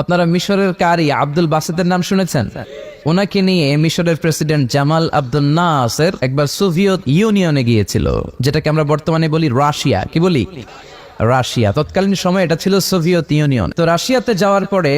আপনারা মিশরের কারি আব্দুল বাসেদের নাম শুনেছেন? ওনাকে নিয়ে মিশরের প্রেসিডেন্ট জামাল আব্দুল নাসের একবার সোভিয়েত ইউনিয়নে গিয়েছিল, যেটাকে আমরা বর্তমানে বলি রাশিয়া। কি বলি? রাশিয়া। তৎকালীন সময় এটা ছিল সোভিয়েত ইউনিয়ন। তো রাশিয়াতে যাওয়ার পরে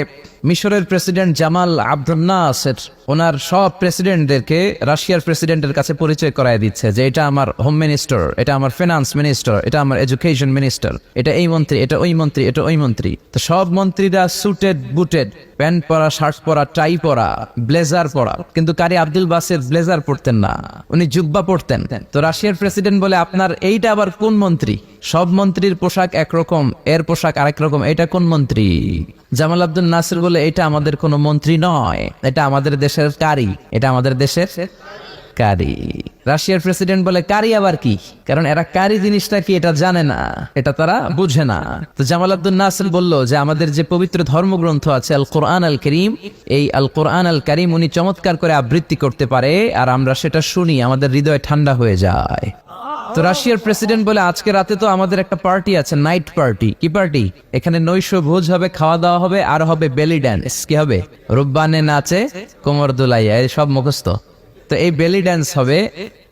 মিশরের প্রেসিডেন্ট জামাল আব্দুল নাসের ওনার সব প্রেসিডেন্টদেরকে রাশিয়ার প্রেসিডেন্টের কাছে পরিচয় করায় দিচ্ছে যে এটা আমার হোম মিনিস্টার, এটা আমার ফিনান্স মিনিস্টার, এটা আমার এডুকেশন মিনিস্টার, এটা এই মন্ত্রী, এটা ওই মন্ত্রী, এটা ওই মন্ত্রী। তো সব মন্ত্রীরা সুটেড বুটেড প্যান্ট পরা, শার্ট পরা টাই পরা ব্লেজার পরা। কিন্তু কারি আব্দুল বাসের ব্লেজার পরতেন না, উনি জুব্বা পরতেন। তো রাশিয়ার প্রেসিডেন্ট বলে, আপনার এইটা আবার কোন মন্ত্রী? সব মন্ত্রীর পোশাক একরকম, এর পোশাক আরেক রকম এটা কোন মন্ত্রী? জামাল আব্দুল নাসির বলে, এটা আমাদের কোনো মন্ত্রী নয়, এটা আমাদের দেশের কারি, এটা আমাদের দেশের কারি। রাশিয়ার প্রেসিডেন্ট বলে, কারি আবার কি? কারণ এরা কারি জিনিসটা কি এটা জানে না, এটা তারা বুঝে না। তো জামাল আব্দুল নাসির বলল যে, আমাদের যে পবিত্র ধর্মগ্রন্থ আছে আল কোরআন আল করিম এই আল কোরআন আল করিম উনি চমৎকার করে আবৃত্তি করতে পারে, আর আমরা সেটা শুনি, আমাদের হৃদয় ঠান্ডা হয়ে যায়। তো রাশিয়ার প্রেসিডেন্ট বলে আজকে রাতে তো আমাদের একটা পার্টি আছে নাইট পার্টি। কি পার্টি? এখানে নৈশ ভোজ হবে খাওয়া দাওয়া হবে আর হবে বেলি ড্যান্স কি হবে? রুব্বানে নাচে কোমর দুলাইয়া এই সব মুখস্থ। তো এই বেলি ড্যান্স হবে।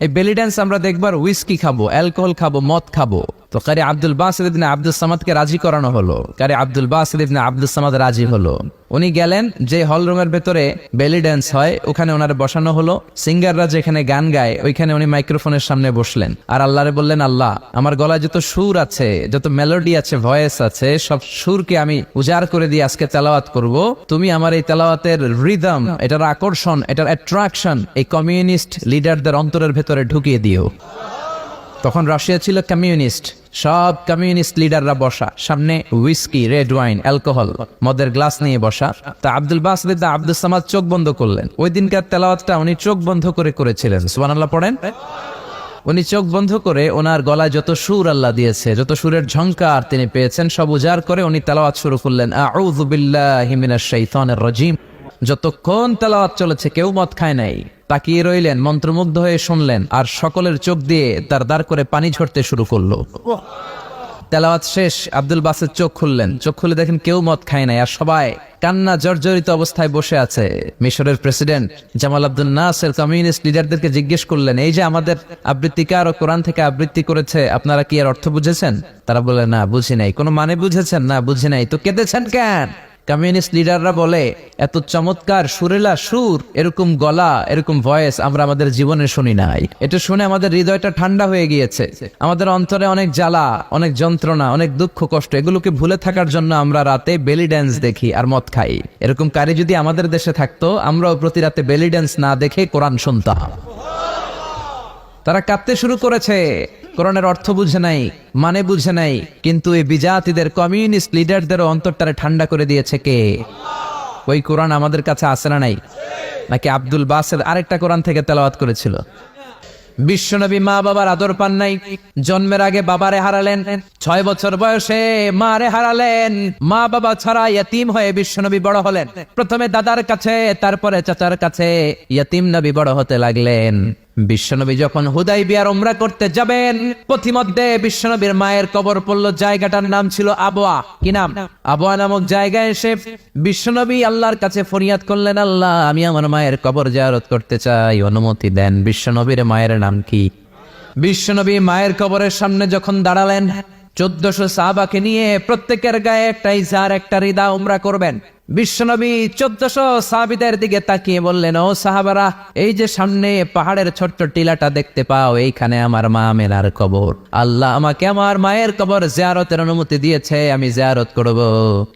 এই বেলি ড্যান্স আমরা দেখবার উইস্কি খাব অ্যালকোহল খাব মদ খাব। তো কারি আব্দুল বাসিদ ইবনে আব্দুল সামাদকে রাজি করানো হলো। কারি আব্দুল বাসিদ ইবনে আব্দুল সামাদ রাজি হলো। উনি গেলেন, যে হল রুমের ভেতরে বেলি ড্যান্স হয়, ওখানে ওনার বসানো হলো। সিঙ্গাররা যেখানে গান গায়, ওইখানে উনি মাইক্রোফোনের সামনে বসলেন। আর আল্লাহরে বললেন, আল্লাহ, আমার গলায় যত সুর আছে, যত মেলোডি আছে ভয়েস আছে, সব সুরকে আমি উজাড় করে দিয়ে আজকে তেলাওয়াত করব। তুমি আমার এই তেলাওয়াতের রিদম এটার আকর্ষণ, এটার অ্যাট্রাকশন এই কমিউনিস্ট লিডারদের অন্তরের ভেতরে ঢুকিয়ে দিও। তখন রাশিয়া ছিল কমিউনিস্ট সব কমিউনিস্ট লিডাররা বসা, সামনে উইস্কি রেড ওয়াইন অ্যালকোহল মদের গ্লাস নিয়ে বসা। তা আব্দুল বাসিদ আব্দুল সামাদ চোখ বন্ধ করলেন। ওই দিনকার তেলাওয়াতটা উনি চোখ বন্ধ করে করেছিলেন, সুবহানাল্লাহ পড়েন। উনি চোখ বন্ধ করে ওনার গলায় যত সুর আল্লাহ দিয়েছে, যত সুরের ঝংকার তিনি পেয়েছেন, সব উজাড় করে উনি তেলাওয়াত শুরু করলেন, আউযু বিল্লাহি মিনাশ শাইতানির রাজিম। যতক্ষণ তেলাওয়াত চলেছে, কেউ মদ খায় নাই। তাকিয়ে রইলেন, মন্ত্রমুগ্ধ হয়ে শুনলেন আর সকলের চোখ দিয়ে তার দাঁড় করে পানি ঝরতে শুরু করল। তেলাওয়াত শেষ, আব্দুল বাসের চোখ খুললেন। চোখ খুলে দেখেন কেউ মদ খায় নাই আর সবাই কান্না, জর্জরিত অবস্থায় বসে আছে। মিশরের president Jamal Abdul Nasser communist লিডারদেরকে জিজ্ঞেস করলেন, এই যে আমাদের আবৃত্তিকার ও কোরআন থেকে আবৃত্তি করেছে, আপনারা কি এর অর্থ বুঝেছেন? তারা বলে না, বুঝি নাই। কোনো মানে বুঝেছেন? না, বুঝি নাই। তো কেঁদেছেন কেন? কমিউনিস্ট লিডাররা বলে, এত চমৎকার, সুরেলা সুর, এরকম গলা, এরকম ভয়েস আমরা আমাদের জীবনে শুনি নাই। এটা শুনে আমাদের হৃদয়টা ঠান্ডা হয়ে গিয়েছে। আমাদের অন্তরে অনেক জ্বালা, অনেক যন্ত্রণা, অনেক দুঃখ, কষ্ট, এগুলোকে ভুলে থাকার জন্য আমরা রাতে বেলি ড্যান্স দেখি আর মদ খাই। এরকম কারি যদি আমাদের দেশে থাকতো, আমরাও প্রতি রাতে বেলি ড্যান্স না দেখে কোরআন শুনতাম। তারা কাঁদতে শুরু করেছে। কোরআনের অর্থ বুঝে নাই মানে বুঝে নাই, কিন্তু এই বিজাতিদের, কমিউনিস্ট লিডারদেরও অন্তরটারে ঠান্ডা করে দিয়েছে কে? ওই কোরআন আমাদের কাছে আসে না নাই? নাকি আব্দুল বাসের আরেকটা কোরআন থেকে তেলাওয়াত করেছিল? বিশ্বনবী মা বাবার আদর পান নাই, জন্মের আগে বাবারে হারালেন, ছয় বছর বয়সে মারে হারালেন, মা বাবা ছাড়া ইয়াতিম হয়ে বিশ্বনবী বড় হলেন। প্রথমে দাদার কাছে, তারপরে চাচার কাছে, ইয়াতিম নবী বড় হতে লাগলেন। বিশ্বনবী যখন হুদাই বিয়ার উমরা করতে যাবেন, পথিমধ্যে বিশ্বনবীর মায়ের কবর পড়ল, জায়গাটার নাম ছিল আবোয়া কি নাম? আবোয়া নামক জায়গায় এসে বিশ্বনবী আল্লাহর কাছে ফরিয়াদ করলেন, আল্লাহ, আমি আমার মায়ের কবর জায়ারত করতে চাই, অনুমতি দেন। বিশ্বনবীর মায়ের নাম কি? বিশ্বনবী মায়ের কবরের সামনে যখন দাঁড়ালেন, চোদ্দশো সাহাবাকে নিয়ে প্রত্যেকের গায়ে একটা ইজার একটা রিদা উমরা করবেন। বিশ্বনবী চোদ্দশো সাহাবিদের দিকে তাকিয়ে বললেন, ও সাহাবারা, এই যে সামনে পাহাড়ের ছোট্ট টিলাটা দেখতে পাও, এইখানে আমার মা মেলার কবর। আল্লাহ আমাকে আমার মায়ের কবর জিয়ারতের অনুমতি দিয়েছে, আমি জিয়ারত করব।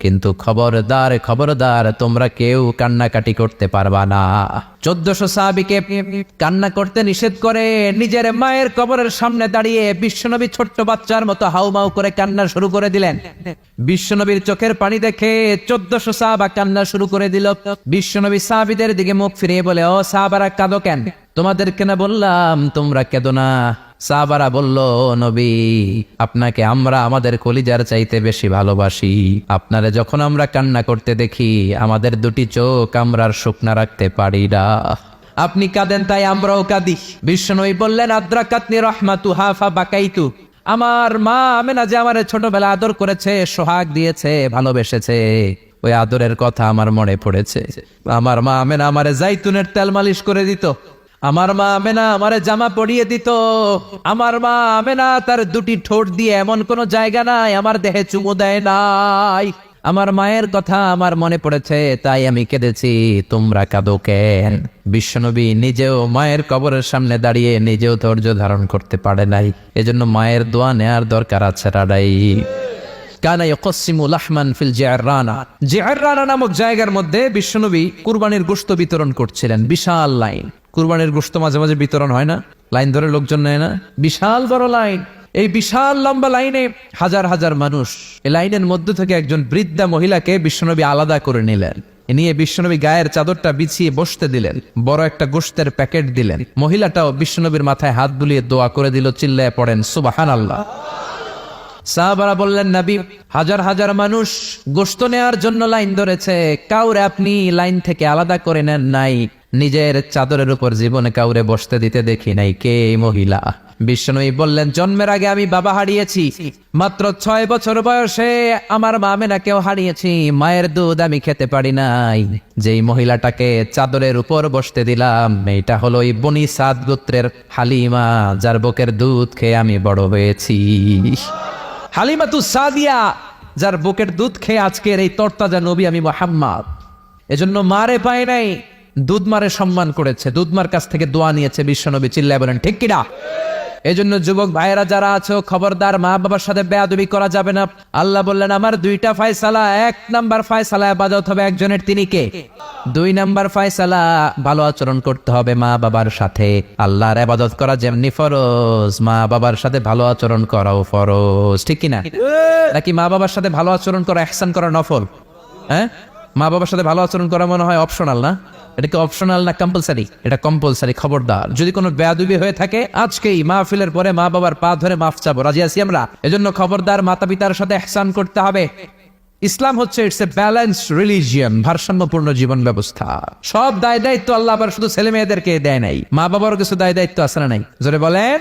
কিন্তু খবরদার খবরদার, তোমরা কেউ কান্নাকাটি করতে পারবা না। চোদ্দশো সাহাবিকে কান্না করতে নিষেধ করে নিজের মায়ের কবরের সামনে দাঁড়িয়ে বিশ্বনবী ছোট্ট বাচ্চার মতো হাউমাউ করে কান্না শুরু করে দিলেন। বিশ্বনবীর চোখের পানি দেখে চোদ্দশো সাহাবা কান্না শুরু করে দিল। বিশ্বনবী সাহাবিদের দিকে মুখ ফিরিয়ে বলে, ও সাহাবারা, কাঁদো কেন? তোমাদের কেন বললাম, তোমরা কেঁদো না? সাহাবারা বলল নবী, আপনাকে আমরা আমাদের কলিজার চাইতে বেশি ভালোবাসি। আপনারে যখন আমরা কান্না করতে দেখি, আমাদের দুটি চোখ আমরা শুকনা রাখতে পারি না। আপনি কাঁদেন তাই আমরাও কাঁদি। বিশ্বনবী বললেন আদ্রা কাতনি রহমাতু হাফা বাকাইতু আমার মা আমেনা যে আমার ছোটবেলা আদর করেছে, সোহাগ দিয়েছে, ভালোবেসেছে। ওই আদরের কথা আমার মনে পড়েছে। আমার মা আমেনা আমারে জাইতুনের তেল মালিশ করে দিত। আমার মা আমেনা আমারে জামা পরিয়ে দিত। আমার মা আমেনা তার দুটি ঠোঁট দিয়ে এমন কোনো জায়গা নাই, আমার দেহে চুমু দেয় নাই। আমার মায়ের কথা আমার মনে পড়েছে, তাই আমি কেঁদেছি, তোমরা কাঁদো কেন? বিশ্বনবী নিজেও মায়ের কবরের সামনে দাঁড়িয়ে নিজেও ধৈর্য ধারণ করতে পারে নাই। এজন্য মায়ের দোয়া নেয়ার দরকার আছে রাডাই। কানা ইয়কসিমু লাহমান ফিল জিআররানা। জিআররানা নামক জায়গার মধ্যে বিশ্বনবী কুরবানির গোশত বিতরণ করছিলেন। বিশাল লাইন। কুরবানির গোশত মাঝে মাঝে বিতরণ হয় না, লাইন ধরে লোকজন নেয় না। বিশাল বড় লাইন। এই বিশাল লম্বা লাইনে হাজার হাজার মানুষ, এই লাইনের মধ্য থেকে একজন বৃদ্ধা মহিলাকে বিশ্বনবী আলাদা করে নিলেন। এ নিয়ে বিশ্বনবী গায়ের চাদরটা বিছিয়ে বসতে দিলেন, বড় একটা গোশতের প্যাকেট দিলেন। মহিলাটাও বিশ্বনবীর মাথায় হাত বুলিয়ে দোয়া করে দিল, চিল্লায় পড়েন সুবাহান আল্লাহ সাহাবারা বললেন, নবী, হাজার হাজার মানুষ গোস্ত নেওয়ার জন্য লাইন ধরেছে। কাউরে আপনি লাইন থেকে আলাদা করে নেন নাই। নিজের চাদরের উপর জীবনে কাউরে বসতে দিতে দেখি নাই। কে মহিলা? বিষ্ণুই বললেন, জন্মের আগে আমি বাবা হারিয়েছি। মাত্র ছয় বছর বয়সে আমার মা মেনাকেও হারিয়েছি। মায়ের দুধ আমি খেতে পারি নাই। যেই মহিলাটাকে চাদরের উপর বসতে দিলাম এটা হলো এই বনি সাদ গোত্রের হালিমা, যার বুকের দুধ খেয়ে আমি বড় হয়েছি। হালিমাতু সাদিয়া, যার বুকের দুধ খেয়ে আজকের এই তরতাজা নবী আমি মোহাম্মদ। এজন্য মারে পায় নাই, দুধ মারে সম্মান করেছে দুধমার কাছ থেকে দোয়া নিয়েছে বিশ্বনবী, চিল্লায় বলেন, ঠিক কিনা? এজন্য যুবক ভাইয়েরা যারা আছো, খবরদার মা বাবার সাথে বেয়াদবি করা যাবে না। আল্লাহ বললেন, আমার দুইটা ফায়সালা, এক নাম্বার ফায়সালা আবাদত হবে একজনের, তিনি কে? দুই নাম্বার ফায়সালা, ভালো আচরণ করতে হবে মা বাবার সাথে। আল্লাহর আবাদত করা যেমনি ফরজ, মা বাবার সাথে ভালো আচরণ করাও ফরজ। ঠিক কিনা? নাকি মা বাবার সাথে ভালো আচরণ করা, এহসান করা নফল? হ্যাঁ? মা বাবার সাথে ভালো আচরণ করা মনে হয় অপশনাল না? এটা কি অপশনাল না কম্পালসারি এটা কম্পালসারি খবরদার। যদি কোনো বেয়াদুবি হয়ে থাকে, আজকেই মাহফিলের পরে মা বাবার পা ধরে মাফ চাবো। রাজি আছি আমরা? এজন্য খবরদার মাতা পিতার সাথে এহসান করতে হবে। ইসলাম হচ্ছে ইটস এ ব্যালেন্স রিলিজিয়ান ভারসাম্যপূর্ণ জীবন ব্যবস্থা। সব দায় দায়িত্ব আল্লাহ আবার শুধু ছেলে মেয়েদেরকে দেয় নাই। মা বাবারও কিছু দায় দায়িত্ব আছে না নাই? জোরে বলেন।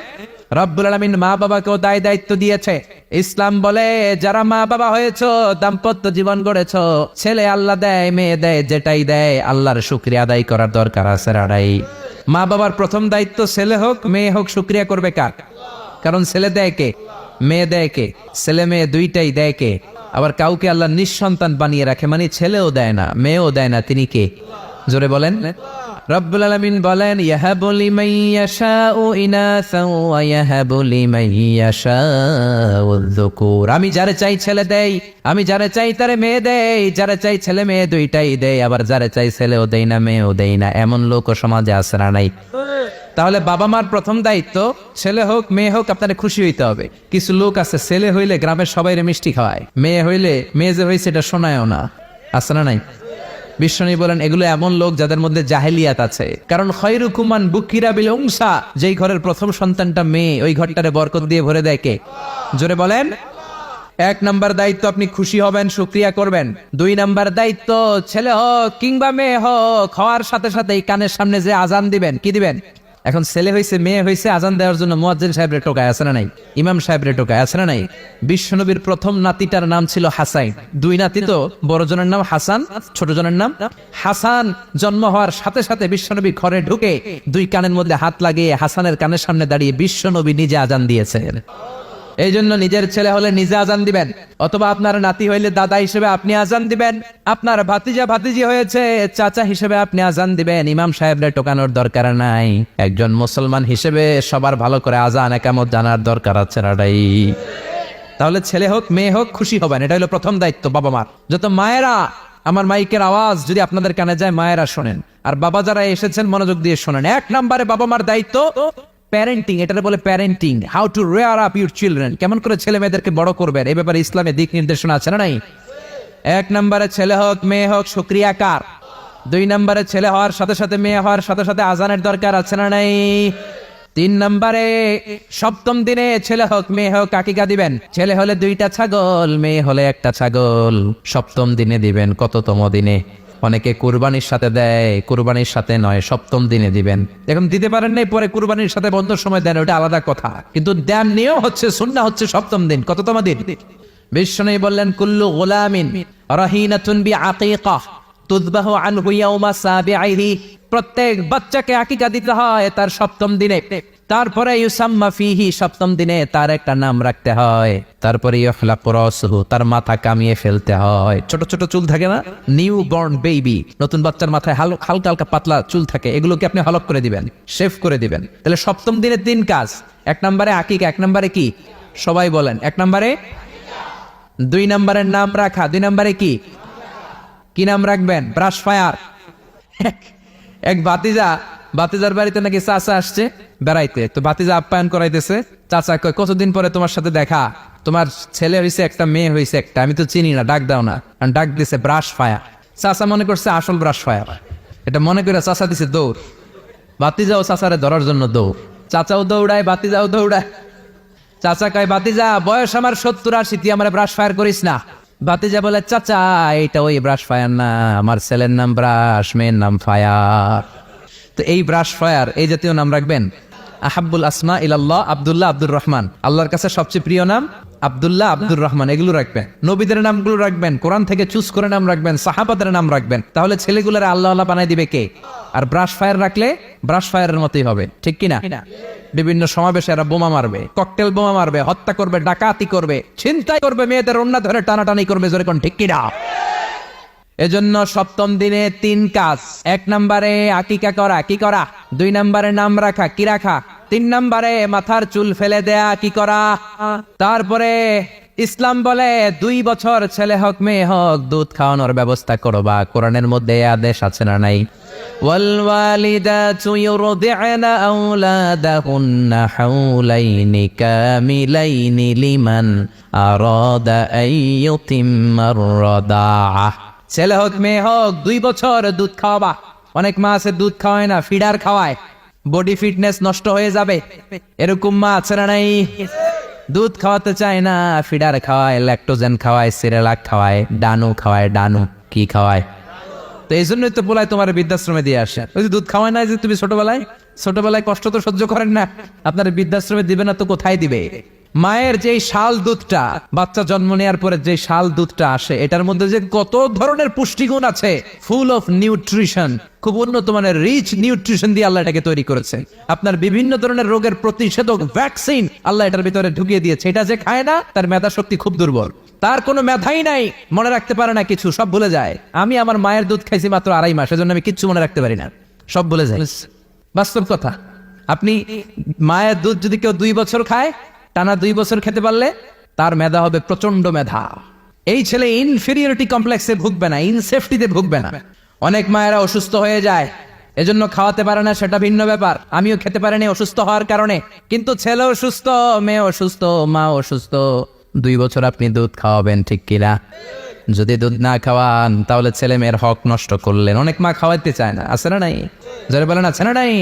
রব্বুল আলমিন মা বাবাকেও দায় দায়িত্ব দিয়েছে। ইসলাম বলে, যারা মা বাবা হয়েছ, দাম্পত্য জীবন গড়েছ, ছেলে আল্লাহ দেয়, মেয়ে দেয়, যেটাই দেয়, আল্লাহর শুক্রিয়া আদায় করার দরকার আছে রাড়াই মা বাবার প্রথম দায়িত্ব ছেলে হোক, মেয়ে হোক, শুক্রিয়া করবে কার? কারণ ছেলে দেয় কে? মেয়ে দেয় কে? ছেলে মেয়ে দুইটাই দেয় কে? আবার কাউকে আল্লাহ নিঃসন্তান বানিয়ে রাখে মানে ছেলেও দেয় না, মেয়েও দেয় না, তিনি কে? জোরে বলেন। রব্বুল আলামিন বলেন, ইয়াহাবু লিমান ইয়াশাউ ইনাসা ওয়া ইয়াহাবু লিমান ইয়াশাউ যুকুর। আমি যারে চাই ছেলে দেই, আমি যারে চাই তারে মেয়ে দেই, যারে চাই ছেলে মেয়ে দুইটাই দেই, আবার যারে চাই ছেলেও দেই না, মেয়েও দেই না, এমন লোক সমাজে আছে না নাই। তাহলে বাবা মার প্রথম দায়িত্ব, ছেলে হোক, মেয়ে হোক আপনার খুশি হইতে হবে। কিছু লোক আছে, ছেলে হইলে গ্রামের সবাই মিষ্টি খাওয়ায়, মেয়ে হইলে, মেয়ে যে হয়েছে এটা শোনায়ও না। আছে না নাই? বিশ্বনী বলেন, এগুলো এমন লোক যাদের মধ্যে জাহেলিয়াত আছে। কারণ খয়রুকুমান বুকিরা বিল উংসা, যেই ঘরের প্রথম সন্তানটা মেয়ে, ওই ঘরটারে বরকত দিয়ে ভরে দেয় কে? জোরে বলেন, এক নাম্বার দায়িত্ব আপনি খুশি হবেন সুক্রিয়া করবেন। দুই নাম্বার দায়িত্ব, ছেলে হোক কিংবা মেয়ে হোক, হওয়ার সাথে সাথে এই কানের সামনে যে আজান দিবেন, কি দিবেন? এখন ছেলে হয়েছে, মেয়ে হয়েছে, আজান দেওয়ার জন্য মোয়াজ্জিন সাহেবের টোকায় আছে না নাই? ইমাম সাহেবের টোকায় আছে না নাই? বিশ্বনবীর প্রথম নাতিটার নাম ছিল হাসাইন। দুই নাতি তো, বড় জনের নাম হাসান, ছোট জনের নাম হাসান। জন্ম হওয়ার সাথে সাথে বিশ্বনবী ঘরে ঢুকে দুই কানের মধ্যে হাত লাগিয়ে হাসানের কানের সামনে দাঁড়িয়ে বিশ্বনবী নিজে আজান দিয়েছেন। এই জন্য নিজের ছেলে হলে নিজে আজান দিবেন। অথবা আপনার নাতি হইলে দাদা হিসেবে আপনি আজান দিবেন। আপনার ভাতিজা ভাতিজি হয়েছে, চাচা হিসেবে আপনি আজান দিবেন। ইমাম সাহেবরে টোকানোর দরকার নাই। একজন মুসলমান হিসেবে সবার ভালো করে আজান, একামত জানার দরকার আছে নাটাই তাহলে ছেলে হোক, মেয়ে হোক, খুশি হবেন। এটা হলো প্রথম দায়িত্ব বাবা মার। যত মায়েরা, আমার মাইকের আওয়াজ যদি আপনাদের কানে যায়, মায়েরা শোনেন। আর বাবা যারা এসেছেন, মনোযোগ দিয়ে শোনেন। এক নম্বরে বাবা মার দায়িত্ব প্যারেন্টিং এটা বলে parenting how to rear up your children কেমন করে ছেলে মেয়েদেরকে বড় করবেন, এ ব্যাপারে ইসলামে দিক নির্দেশনা আছে না নাই? এক নম্বরে ছেলে হোক, মেয়ে হোক সুক্রিয়া কার? দুই নম্বরে ছেলে হওয়ার সাথে সাথে মেয়ে হওয়ার সাথে সাথে আজানের দরকার আছে না নাই? তিন নম্বরে, সপ্তম দিনে ছেলে হোক, মেয়ে হোক কাকিকা দিবেন? ছেলে হলে দুইটা ছাগল, মেয়ে হলে একটা ছাগল। সপ্তম দিনে দিবেন কততম দিনে? অনেকে কুরবানির সাথে দেয়, কুরবানির সাথে নয়, সপ্তম দিনে দিবেন। এখন দিতে পারেন নাই, পরে কুরবানির সাথে বন্ধ সময় দেন, ওটা আলাদা কথা। কিন্তু দেন নিয়েও হচ্ছে সুন্না হচ্ছে সপ্তম দিন। কততম দিন? বিষ্ণু বললেন, কুল্লু গোলামিন রাহিনাতুন বি আকিকাহ তুযবাহু আনহু সাবিআইহি। প্রত্যেক বাচ্চাকে আকিকা দিতে হয় তার সপ্তম দিনে। তারপরে ইউসাম্মা ফিহি সপ্তম দিনে তার একটা নাম রাখতে হয়। তারপরে তার মাথা কামিয়ে ফেলতে হয়। ছোট ছোট চুল থাকে না? নিউ বর্ন বেবি, নতুন বাচ্চার মাথায় হাল- হালকা হালকা পাতলা চুল থাকে, এগুলোকে আপনি হলক করে দিবেন, শেভ করে দিবেন। তাহলে সপ্তম দিনে তিন কাজ, এক নম্বরে আকিকা, এক নম্বরে কি? সবাই বলেন, এক নম্বরে? দুই নম্বরের নাম রাখা, দুই নম্বরে কি? কি নাম রাখবেন? Brush fire. এক বাতিজা বাতিজার বাড়িতে নাকি চাচা আসছে বেড়াইতে। তো বাতিজা আপ্যায়ন করাইতেছে, চাচা কয় কতদিন পরে তোমার সাথে দেখা? তোমার ছেলে হয়েছে একটা, মেয়ে হয়েছে একটা, আমি তো চিনি না, ডাক দাও না। আর ডাক দিছে ব্রাশ ফায়ার। চাচা মনে করছে আসল ব্রাশ ফায়ার। এটা মনে করে চাচা দিছে দৌড়। বাতিজাও চাচারে ধরার জন্য দৌড়। চাচাও দৌড়ায়, বাতিজাও দৌড়ায়। চাচা কয়, বাতিজা, বয়স আমার সত্তর আশি, তুই আমার ব্রাশ ফায়ার করিস না? বাতিজা বলে, চাচা এটা ওই ব্রাশ ফায়ার না, আমার ছেলের নাম ব্রাশ, মেয়ের নাম ফায়ার। তো এই ব্রাশ ফায়ার এই জাতীয় নাম রাখবেন? আহাব্বুল আসমা ইলাল্লাহ আব্দুল্লাহ আব্দুর রহমান। আল্লাহর কাছে সবচেয়ে প্রিয় নাম আব্দুল্লাহ আব্দুর রহমান। এগুলো রাখবেন। নবীদের নামগুলো রাখবেন কোরআন থেকে চুজ করে নাম রাখবেন সাহাবাদের নাম রাখবেন। তাহলে ছেলেগুলোর আল্লাহ আল্লাহ বানাই দিবে কে? আর ব্রাশ ফায়ার রাখলে ব্রাশ ফায়ারের মতোই হবে। ঠিক কি না বিভিন্ন সমাবেশে এরা বোমা মারবে ককটেল বোমা মারবে হত্যা করবে ডাকাতি করবে ছিনতাই করবে মেয়েদের অন্য ধরে টানাটানি করবে জোরে কোন ঠিক কিনা? এজন্য সপ্তম দিনে তিন কাজ এক নম্বরে আকিকা করা কি করা দুই নম্বরে নাম রাখা কি রাখা তিন নম্বরে মাথার চুল ফেলে দেয়া কি করা তারপরে ইসলাম বলে দুই বছর ছেলে হোক মেয়ে হোক দুধ খাওয়ানোর ব্যবস্থা করবা কোরআনের মধ্যে এ আদেশ আছে না নাই والوالدات يرضعن أولادهن حولين كاملين لمن أراد أن يتم الرضاعة ছেলে হোক, মেয়ে হোক, দুই বছর দুধ খাওয়াবা। অনেক মা আছে, দুধ খাওয়ায় না, ফিডার খাওয়ায়। বডি ফিটনেস নষ্ট হয়ে যাবে। এরকম মা আছে না নাই? দুধ খাওয়াতে চায় না, ফিডার খাওয়ায় ল্যাকটোজেন খাওয়ায়, সিরেলাক খাওয়ায়, ডানু খাওয়ায়, ডানু কি খাওয়ায়। তো এই জন্যই তো বলায় তোমার বৃদ্ধাশ্রমে দিয়ে আসে। ওই দুধ খাওয়ায় না যে তুমি ছোটবেলায়? ছোটবেলায় কষ্ট তো সহ্য করেন না। আপনার বৃদ্ধাশ্রমে দিবে না তো কোথায় দিবে? মায়ের যেই শাল দুধটা, বাচ্চা জন্ম নেওয়ার পরে যে শাল দুধটা আসে, এটার মধ্যে যে কত ধরনের পুষ্টিগুণ আছে ফুল অফ নিউট্রিশন খুব উন্নত মানের রিচ নিউট্রিশন দিয়ে আল্লাহ এটাকে তৈরি করেছে। আপনার বিভিন্ন ধরনের রোগের প্রতিষেধক ভ্যাকসিন আল্লাহ এটার ভিতরে ঢুকিয়ে দিয়েছে। এটা যে খায় না, তার মেধা শক্তি খুব দুর্বল। তার কোনো মেধাই নাই, মনে রাখতে পারে না কিছু, সব ভুলে যায়। আমি আমার মায়ের দুধ খাইছি মাত্র আড়াই মাস, এজন্য আমি কিচ্ছু মনে রাখতে পারি না। সব ভুলে যায়। বাস্তব কথা, আপনি মায়ের দুধ যদি কেউ দুই বছর খায় টানা দুই বছর খেতে পারলে তার মেধা হবে প্রচণ্ড মেধা। এই ছেলে ইনফেরিয়রিটি কমপ্লেক্সে ভুগবে না ইনসেফটিতে ভুগবে না। অনেক মায়েরা অসুস্থ হয়ে যায়, এজন্য খাওয়াতে পারে না, সেটা ভিন্ন ব্যাপার। আমিও খেতে পারিনি অসুস্থ হওয়ার কারণে। কিন্তু ছেলে অসুস্থ, মেয়ে অসুস্থ, মা অসুস্থ, দুই বছর আপনি দুধ খাওয়াবেন, ঠিক কিনা? যদি দুধ না খাওয়ান, তাহলে ছেলে মেয়ের হক নষ্ট করলেন। অনেক মা খাওয়াইতে চায় না, আছে না নাই? যারা বলেন, আছে না নাই?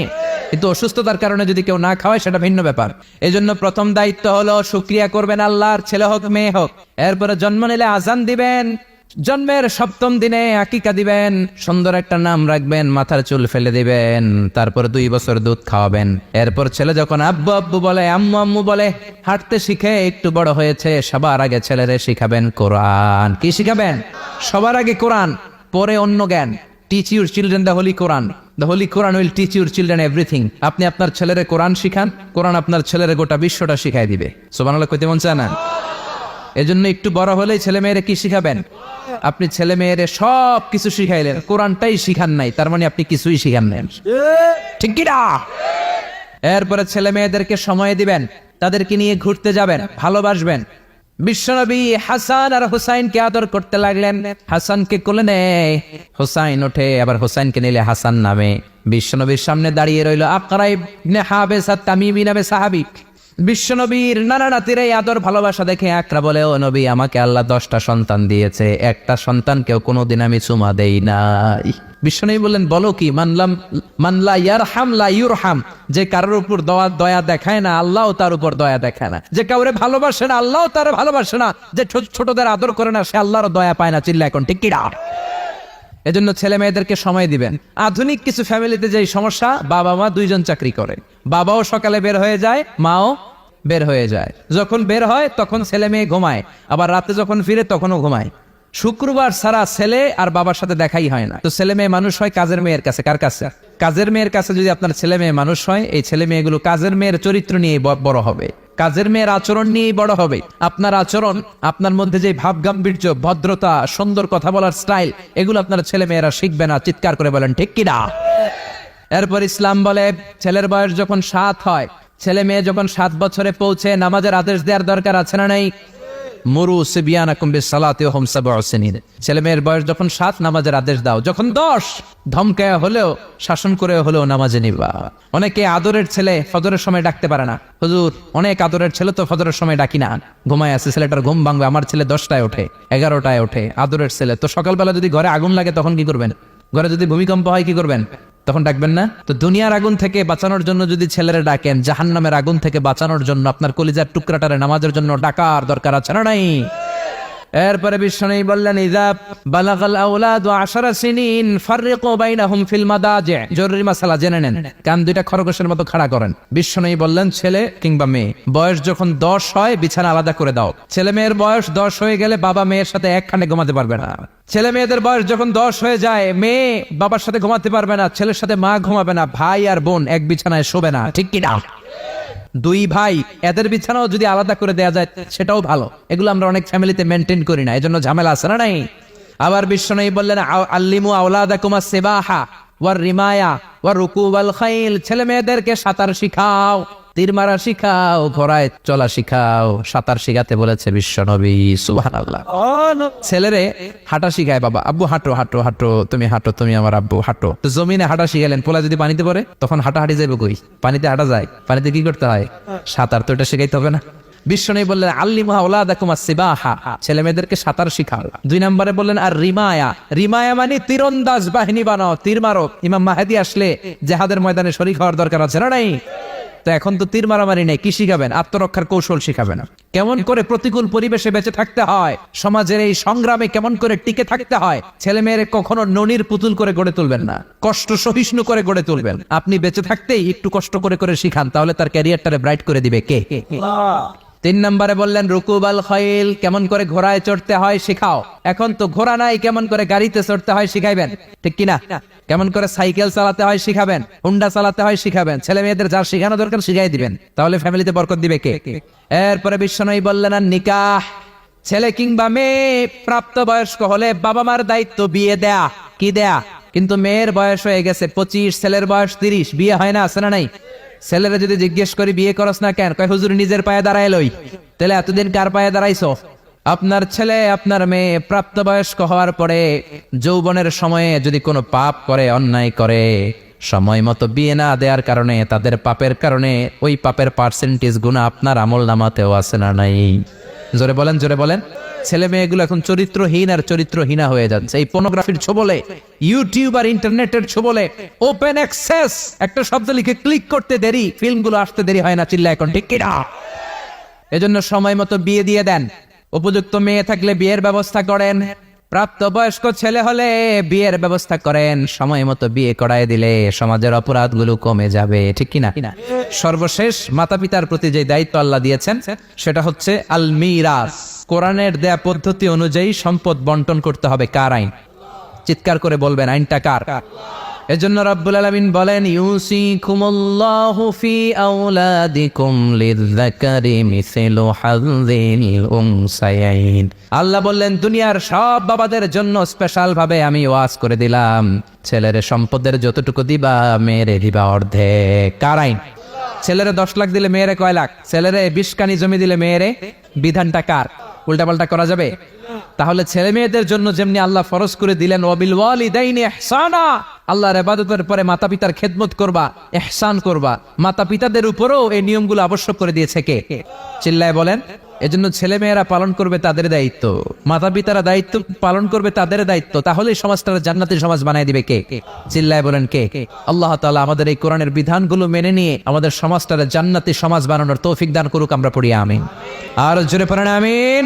কিন্তু অসুস্থতার কারণে যদি কেউ না খাওয়ায়, সেটা ভিন্ন ব্যাপার। এই জন্য প্রথম দায়িত্ব হলো সুক্রিয়া করবেন আল্লাহর, ছেলে হোক, মেয়ে হোক। এরপরে জন্ম নিলে আজান দিবেন। জন্মের সপ্তম দিনে আকিকা দিবেন। সুন্দর একটা নাম রাখবেন, মাথার চুল ফেলে দিবেন। তারপর দুই বছর দুধ খাওয়াবেন। এরপর ছেলে যখন আব্বু আব্বু বলে, আম্মু আম্মু বলে, হাঁটতে শিখে একটু বড় হয়েছে, সবার আগে ছেলেরে শিখাবেন কোরআন। কি শিখাবেন? সবার আগে কোরআন, পরে অন্য জ্ঞান। Teach your children the holy Quran the holy Quran will teach your children everything আপনি আপনার ছেলেরে কোরআন শিখান কোরআন আপনার ছেলেরে গোটা বিশ্বটা শিখাই দিবে। সোবানাল্লাহ কইতে মন চায় না? এজন্য একটু বড় হলেই ছেলে মেয়েরে কি শিখাবেন? আপনি ছেলে মেয়েরে সব কিছু শিখাইলেন, কোরআনটাই শিখান নাই, তার মানে আপনি কিছুই শিখান নেন ঠিক কি না এরপরে ছেলে মেয়েদেরকে সময় দিবেন, তাদেরকে নিয়ে ঘুরতে যাবেন, ভালোবাসবেন। বিশ্বনবী হাসান আর হুসাইনকে আদর করতে লাগলেন। হাসানকে কোলে নেয়। হুসাইন ওঠে, আবার হুসাইনকে নিলে হাসান নামে। বিশ্বনবীর সামনে দাঁড়িয়ে রইল আকরাই নেহাবে আর তামিমি নামে সাহাবি। বিশ্বনবীর নানা নাতির আদর ভালোবাসা দেখে আকরা বলে, ও নবী, আমাকে আল্লাহ দশটা সন্তান দিয়েছে। একটা সন্তানকেও কোনোদিন আমি চুমা দেই নাই। বিশ্বনবী বললেন, বলো কি মানলাম মানলা ইয়ার হামলা ইউর হাম যে কারোর উপর দয়া দয়া দেখায় না, আল্লাহ তার উপর দয়া দেখায় না। যে কাউরে ভালোবাসে না, আল্লাহ তার ভালোবাসে না। যে ছোট- ছোটদের আদর করে না, সে আল্লাহর দয়া পায় না। চিল্লা এখন ঠিক কিনা এজন্য ছেলে মেয়েদেরকে সময় দিবেন। আধুনিক কিছু ফ্যামিলিতে যে সমস্যা, বাবা মা দুইজন চাকরি করে। বাবাও সকালে বের হয়ে যায়, মাও বের হয়ে যায়। যখন বের হয়, তখন ছেলে মেয়ে ঘুমায়। আবার রাতে যখন ফিরে, তখনও ঘুমায়। শুক্রবার সারা ছেলে আর বাবার সাথে দেখাই হয় না। তো ছেলে মেয়ে মানুষ হয় কাজের মেয়ের কাছে, কার কাছে? কাজের মেয়ের কাছে যদি আপনার ছেলে মেয়ে মানুষ হয়, এই ছেলে মেয়েগুলো কাজের মেয়ের চরিত্র নিয়ে বড় হবে। কাজের মেয়ের আচরণ নিয়েই বড় হবে। আপনার আচরণ, আপনার মধ্যে যে ভাব গাম্ভীর্য ভদ্রতা, সুন্দর কথা বলার স্টাইল, এগুলো আপনার ছেলে মেয়েরা শিখবে না, চিৎকার করে বলেন, ঠিক কিনা এরপর ইসলাম বলে, ছেলের বয়স যখন সাত হয়, ছেলে মেয়ে যখন সাত বছরে পৌঁছে, নামাজের আদেশ দেওয়ার দরকার আছে না নাই? মরু সিবিয়ানাকুম বিসসালাতি ওয়া হুম সাবউ সিনিন। ছেলে মেয়ের বয়স যখন সাত, নামাজের আদেশ দাও। যখন দশ, ধমকায়া হলেও, শাসন করে হলেও নামাজে নিবা। অনেকে আদরের ছেলে ফজরের সময় ডাকতে পারে না। হুজুর, অনেক আদরের ছেলে তো ফজরের সময় ডাকি না। ঘুমায় আছে, ছেলেটার ঘুম ভাঙবে, আমার ছেলে দশটায় ওঠে, এগারোটায় ওঠে, আদরের ছেলে। তো সকালবেলা যদি ঘরে আগুন লাগে তখন কি করবেন? ঘরে যদি ভূমিকম্প হয় কি করবেন? তখন ডাকবেন না? তো দুনিয়ার আগুন থেকে বাঁচানোর জন্য যদি ছেলেরা ডাকেন, জাহান্নামের আগুন থেকে বাঁচানোর জন্য আপনার কলিজার টুকরাটারে নামাজের জন্য ডাকার দরকার আছে না নাই? এরপরে বিশ্বনবী বললেন ইজা বালাগাল আওলাদ আশারা সিনিন বাইনাহুম ফিল মাদাজি। জরুরি মাসালা, জেনে নেন। কান দুইটা খরগোশের মতো খাড়া করেন। বললেন, ছেলে কিংবা মেয়ে, বয়স যখন দশ হয়, বিছানা আলাদা করে দাও। ছেলে মেয়ের বয়স দশ হয়ে গেলে বাবা মেয়ের সাথে একখানে ঘুমাতে পারবে না। ছেলে মেয়েদের বয়স যখন দশ হয়ে যায়, মেয়ে বাবার সাথে ঘুমাতে পারবে না, ছেলের সাথে মা ঘুমাবে না, ভাই আর বোন এক বিছানায় শোবে না। ঠিক কিনা? দুই ভাই, এদের বিছানাও যদি আলাদা করে দেয়া যায়, সেটাও ভালো। এগুলো আমরা অনেক ফ্যামিলিতে মেনটেন করি না, এজন্য ঝামেলা আছে না নাই? আবার বিশ্ব নেই বললেন আল্লিমু আওলাদাকুমা সেবাহা ওয়ার রিমায়া ওয়ার রুকুবাল খাইল ছেলে মেয়েদেরকে সাঁতার শিখাও। তীর মারা শিখাও, ঘোড়ায় চলা শিখাও, সাঁতার শিখাতে বলেছে বিশ্বনবী সুবহানাল্লাহ। ছেলেরে হাঁটা শিখায়, বাবা, আব্বু, হাঁটো হাঁটো হাঁটো, তুমি হাঁটো, তুমি আমার আব্বু, হাঁটো। তো জমিনে হাঁটা শিখালেন পোলা যদি পানিতে পড়ে, তখন হাঁটা হাঁটি যাবে কই? পানিতে হাঁটা যায়, পানিতে কি করতে হয়? সাঁতার তো এটা শিখাইতে হবে না। বিশ্বনবী বললেন সিবাহা। ছেলে মেয়েদেরকে সাঁতার শিখাও। দুই নম্বরে বললেন, আর রিমায়া। রিমায়া মানে তীরন্দাজ বাহিনী বানাও, তীর মারো। ইমাম মাহাদি আসলে জেহাদের ময়দানে শরীর হওয়ার দরকার আছে না নাই? তো এখন তো তীর মারামারি নেই, কি শিখাবেন? আত্মরক্ষার কৌশল শিখাবেন। কেমন করে প্রতিকূল পরিবেশে বেঁচে থাকতে হয়, সমাজের এই সংগ্রামে কেমন করে টিকে থাকতে হয় ছেলে মেয়ের কখনো ননির পুতুল করে গড়ে তুলবেন না, কষ্ট সহিষ্ণু করে গড়ে তুলবেন। আপনি বেঁচে থাকতেই একটু কষ্ট করে করে শিখান, তাহলে তার ক্যারিয়ারটারে ব্রাইট করে দিবে কে? তিন নম্বরে বললেন, রুকুবাল খৈল, কেমন করে ঘোড়ায় চড়তে হয় শিখাও। এখন তো ঘোড়া নাই, কেমন করে গাড়িতে চড়তে হয় শিখাইবেন? ঠিক কিনা? কেমন করে সাইকেল চালাতে হয় শিখাবেন? হুন্ডা চালাতে হয় শিখাবেন? ছেলে মেয়েদের যা শিখানো দরকার শিখাই দিবেন। তাহলে ফ্যামিলিতে বরকত দিবে কে? এরপরে বিশ্বনবী বললেন, আর নিকাহ, ছেলে কিংবা মেয়ে, প্রাপ্ত বয়স্ক হলে বাবা মার দায়িত্ব বিয়ে দেয়া, কি দেয়া? কিন্তু মেয়ের বয়স হয়ে গেছে পঁচিশ, ছেলের বয়স তিরিশ, বিয়ে হয় না, আছে না নাই? ছেলেরা যদি জিজ্ঞেস করি, বিয়ে করস না কেন? কয়, হুজুর, নিজের পায়ে দাঁড়ায় লই। তাহলে এতদিন কার পায়ে দাঁড়াইছ? আপনার ছেলে, আপনার মেয়ে প্রাপ্তবয়স্ক হওয়ার পরে যৌবনের সময়ে যদি কোনো পাপ করে, অন্যায় করে, সময় মতো বিয়ে না দেওয়ার কারণে, তাদের পাপের কারণে ওই পাপের পার্সেন্টেজ গুণা আপনার আমল নামাতেও আছে না নাই? জোরে বলেন জোরে বলেন। ছেলে মেয়েগুলো এখন চরিত্রহীন আর চরিত্রহীনা হয়ে যাচ্ছে। এই পর্নোগ্রাফির ছবলে ইউটিউব আর ইন্টারনেটের ছবলে ওপেন অ্যাক্সেস একটা শব্দ লিখে ক্লিক করতে দেরি, ফিল্মগুলো আসতে দেরি হয় না চিল্লা এখন ঠিক কিনা? এজন্য সময় মতো বিয়ে দিয়ে দেন। উপযুক্ত মেয়ে থাকলে বিয়ের ব্যবস্থা করেন। প্রাপ্ত বয়স্ক ছেলে হলে বিয়ের ব্যবস্থা করেন। সময় মতো বিয়ে করায় দিলে সমাজের অপরাধগুলো কমে যাবে। ঠিক কিনা? সর্বশেষ মাতা পিতার প্রতি যে দায়িত্ব আল্লাহ দিয়েছেন, সেটা হচ্ছে আল মিরাস কোরআনের দেয়া পদ্ধতি অনুযায়ী সম্পদ বন্টন করতে হবে। কার আইন? চিৎকার করে বলবেন, আইনটা কার? এজন্য রাব্বুল আলামিন বলেন, ইউসিকুমুল্লাহু ফি আওলাদিকুম লিযযাকারি মিসলু হাযযিল উনসায়াইন আল্লাহ বললেন, দুনিয়ার সব বাবাদের জন্য স্পেশাল ভাবে আমি ওয়াজ করে দিলাম। ছেলের সম্পদের যতটুকু দিবা, মেয়েরে দিবা অর্ধেক। কারাইন ছেলেরে দশ লাখ দিলে মেয়েরে কয় লাখ? ছেলেরে বিশ কানি জমি দিলে মেয়েরে? বিধানটা কার? উল্টাপাল্টা করা যাবে? তাহলে ছেলে মেয়েদের জন্য যেমনি আল্লাহ ফরজ করে দিলেন, ওয়াবিল ওয়ালিদাইনি ইহসানা। আল্লাহর ইবাদতের পরে মাতা পিতার খেদমত করবা এহসান করবা। মাতা পিতাদের উপরও এই নিয়মগুলো আবশ্যক করে দিয়েছে কে? চিল্লায় বলেন, এজন্য ছেলে মেয়েরা পালন করবে তাদের দায়িত্ব। মাতা পিতারা দায়িত্ব পালন করবে তাদের দায়িত্ব তাহলে সমাজটা জান্নাতি সমাজ বানায় দিবে কে? চিল্লায় বলেন কে? আল্লাহ তাআলা আমাদের এই কোরআনের বিধানগুলো মেনে নিয়ে আমাদের সমাজটা জান্নাতি সমাজ বানানোর তৌফিক দান করুক, আমরা পড়ি, আমিন। আর জোরে পড়েন, আমিন।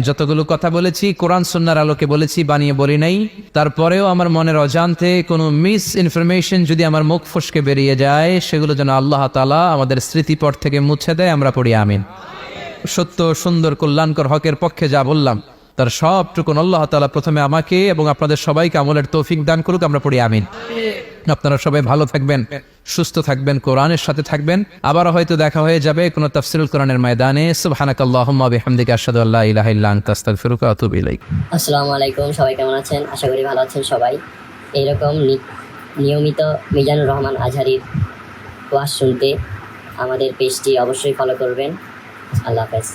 যতগুলো কথা বলেছি, কোরআন সন্ন্যার আলোকে বলেছি, বানিয়ে বলি নাই। তারপরেও আমার মনের অজান্তে কোনো মিস ইনফরমেশন যদি আমার মুখ ফসকে বেরিয়ে যায়, সেগুলো যেন আল্লাহ তালা আমাদের স্মৃতিপট থেকে মুছে দেয়, আমরা পড়ি, আমিন। সত্য, সুন্দর, কল্যাণকর হকের পক্ষে যা বললাম, তার সবটুকুন আল্লাহ তালা প্রথমে আমাকে এবং আপনাদের সবাইকে আমলের তৌফিক দান করুক, আমরা পড়ি, আমিন। আপনারা সবাই ভালো থাকবেন। সুস্থ থাকবেন, কোরআনের সাথে থাকবেন। আবারও হয়তো দেখা হয়ে যাবে কোনো তাফসিরুল কোরআনের ময়দানে। সুবহানাকাল্লাহুম্মা বিহামদিকা আশহাদু আল্লা ইলাহা ইল্লা আনতা, আস্তাগফিরুকা ওয়া আতুবু ইলাইক। আসসালামু আলাইকুম, সবাই কেমন আছেন? আশা করি ভালো আছেন সবাই। এইরকম নিয়মিত মিজানুর রহমান আজহারির ওয়াজ শুনতে আমাদের পেজটি অবশ্যই ফলো করবেন। আল্লাহ হাফেজ।